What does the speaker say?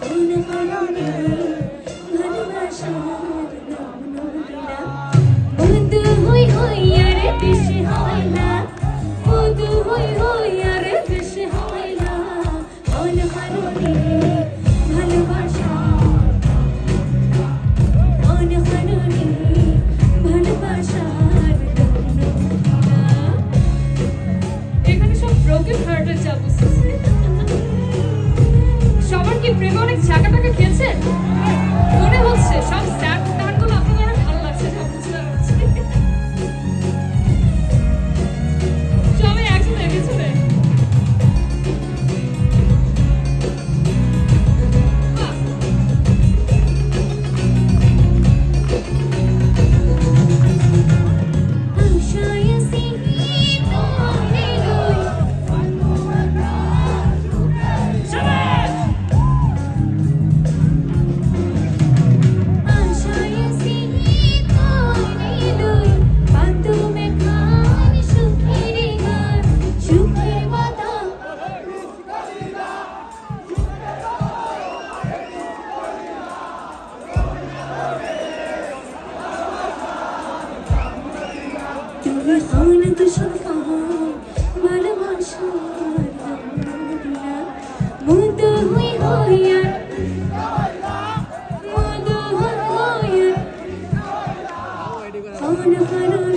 কোন কারণে ভালোবাসার নাম নদীরা ব্রোকেন হার্টের যা সবার কি প্রেমে অনেক ঝাঁকা টাকা খেয়েছে মনে হচ্ছে সব তুমি কোন তুষার কাহা ভালোবাসার মুদ হই হইয়া মুদ হই হইয়া কোন হারা